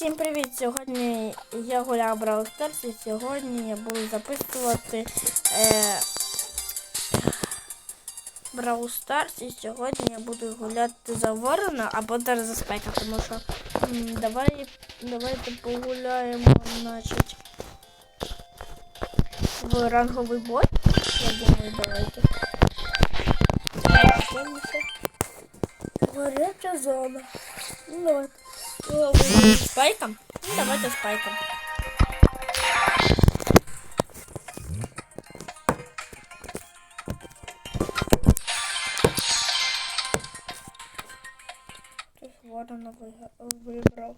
Всім привіт! Сьогодні я гуляв Brawl Stars і сьогодні я буду записувати е, Brawl Stars і сьогодні я буду гуляти за Ворона або даже за Спайка, тому що м, давай, давайте погуляємо, значить, в ранговий бой. Я думаю, давайте. Горяча зона. Ну, давайте. О, ви з Спайком? Ну, давайте спайком. Хтось ворона вига- вибрав.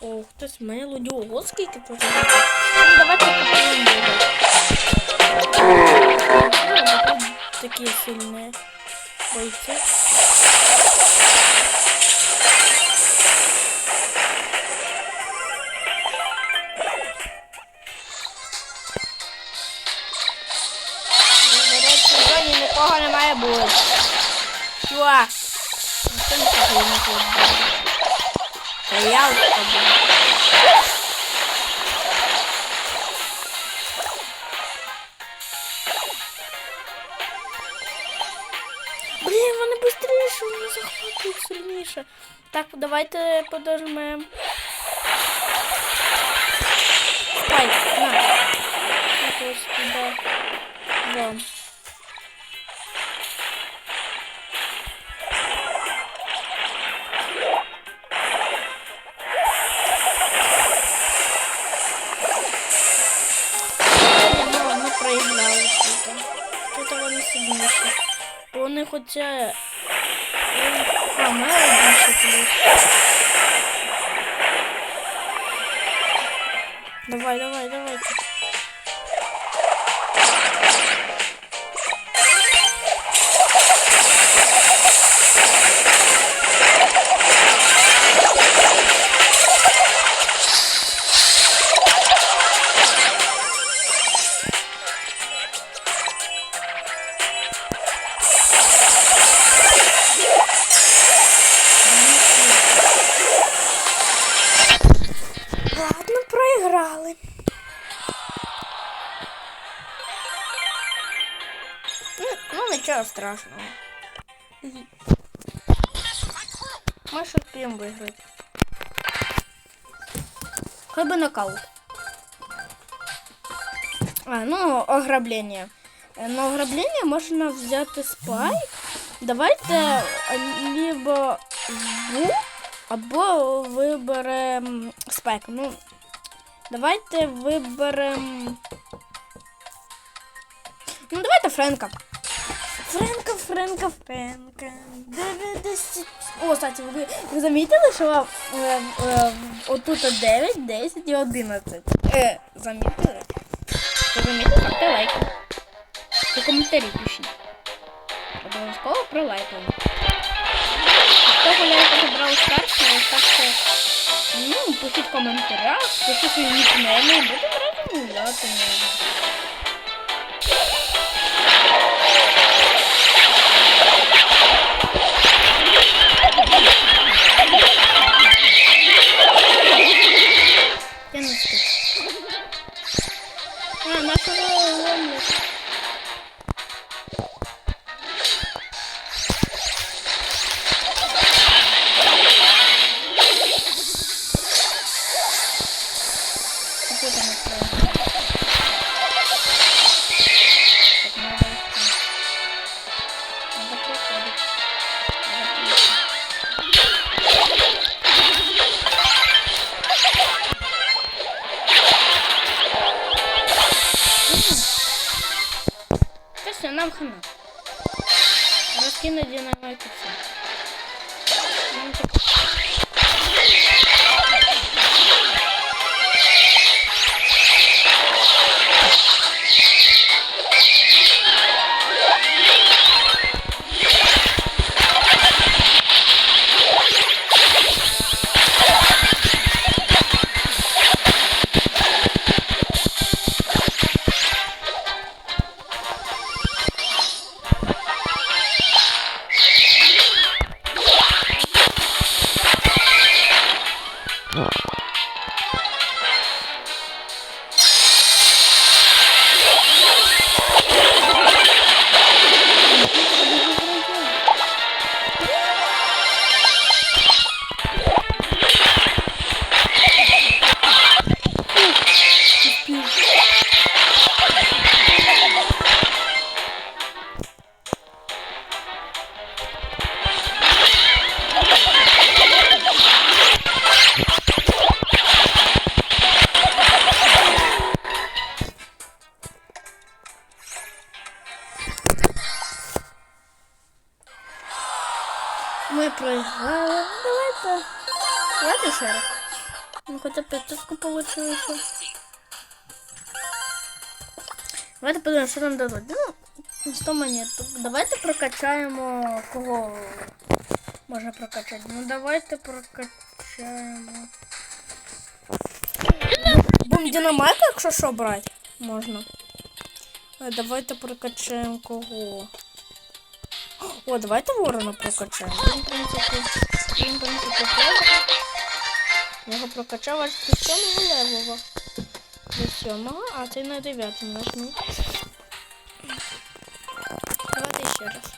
О, хтось мелоді. Ого, скільки тут. Ну, давайте попробуємо В гарячій зоні нікого не має бути. Чувак. Ніхто нікого не буде. Та я тобі. Сильніше. Так, давайте подожмемо. Спайк, на. Вам. Ну, тут. Тут вони сильніші. Вони хоча... А, мало більше плюс. Давай, давай, давай. Страшного. Ще встигнемо виграти. Хай би нокаут. А, ну, ограблення. Е, На ограблення можна взяти спайк. Давайте е, либо бу, або виберемо спайк. Ну, давайте виберемо. Ну, давайте Френка. Френка, Френка, Френка. 90. О, кстати, ви, ви замітили, що е, е, отут 9, 10 і 11. Е, замітили? Хто замітив, ставте лайки. І коментарі пишіть. Обов'язково про лайкаємо. Хто гуляє по Brawl Stars, ставте, ну, пишіть в коментарях, пишіть свої нікнейми, будемо разом гуляти. може. Нам хана. Розкину динамайк і все. Нам так... Ми проіграли. Давайте. Давайте ще раз. Ну, хоча п'ятиску получилося. Давайте подивимося, що нам дадуть. Ну, 100 монеток. Давайте прокачаємо кого можна прокачати. Ну давайте прокачаємо. Бум динамайка, якщо що брати, можна. Е, Давайте прокачаємо кого. О, давайте ворона прокачаємо. Він, в принципі, він, в принципі, добре. Його прокачав аж до сьомого левела. До сьомого, а це на дев'ятому нажму. Давайте ще раз.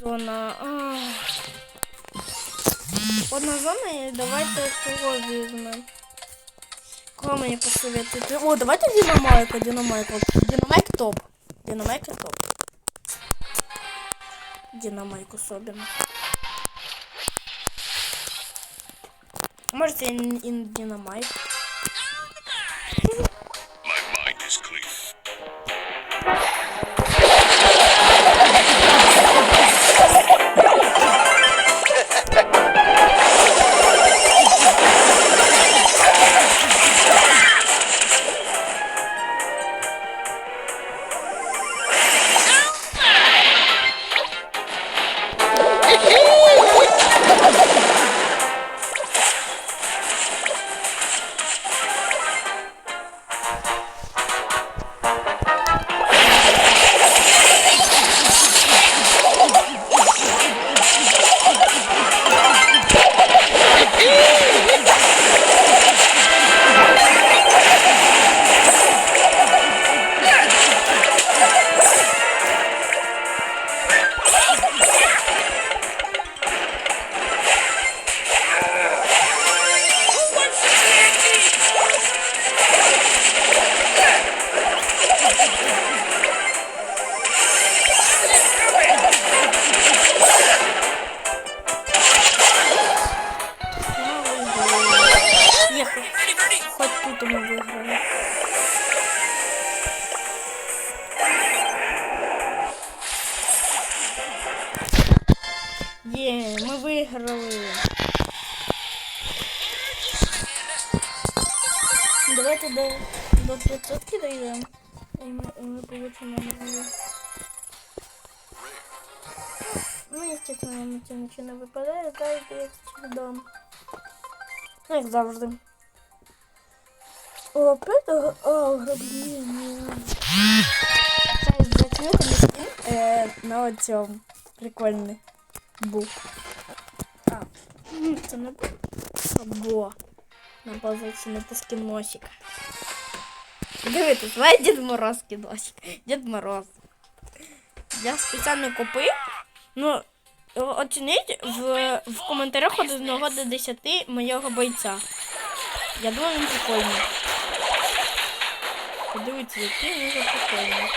Зона. Одна зона і давайте кого візьмемо. Кого мені посоветуєте? О, давайте Динамайка, Динамайка. Динамайк топ. Динамайка топ. Динамайк особенно. Можете и, ин Динамайк. До, до 500 дойдем. И мы, и мы получим награду. Ну, естественно, нам нічого нічого не випадає, дайте як чудом. Ну, як завжди. О, опять ог- о, ограблення. Зараз зацінити мій скін е, на цьому. Був. А, м, це не був. Або. Треба зацінити скін носика. Дивіться, зває Дід Мороз кіносик. Дід Мороз. Я спеціально купив. Ну, оцініть в, в коментарях від 1 до 10 моєго бойця. Я думаю, він прикольний. Подивіться, який він прикольний.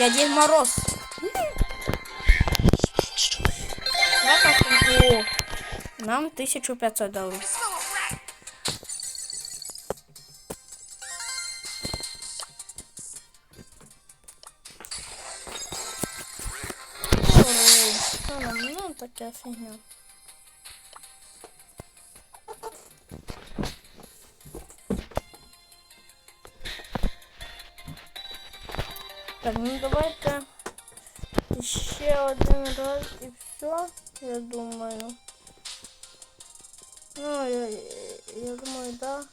Я Дід Мороз. Давай посмотрим. О, Нам 1500 дали. Ой, що нам? Ну, таке фігня. Так, ну давайте ще один раз і все, я думаю. Ну, я, я думаю, да.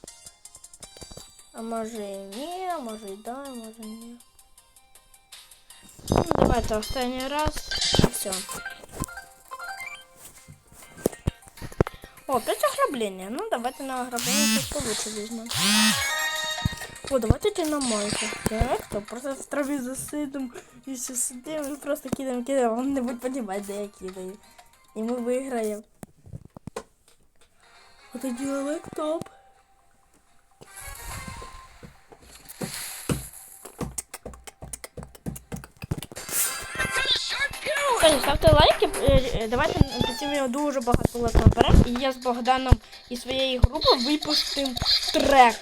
А може і ні, а може і да, а може і ні. Ну, давайте останній раз і все. О, опять ограбление. Ну, давайте на ограбление чуть получше візьмемо. О, давайте динамайку. Так, то просто в траві засидимо і все сидимо, і просто кидаємо, кидаємо, він не буде розуміти, де я кидаю. І ми виграємо. А тоді лектоп. Ставте лайки, е, е, давайте цим дуже багато лайків наберемо. І я з Богданом і своєю групою випустимо трек.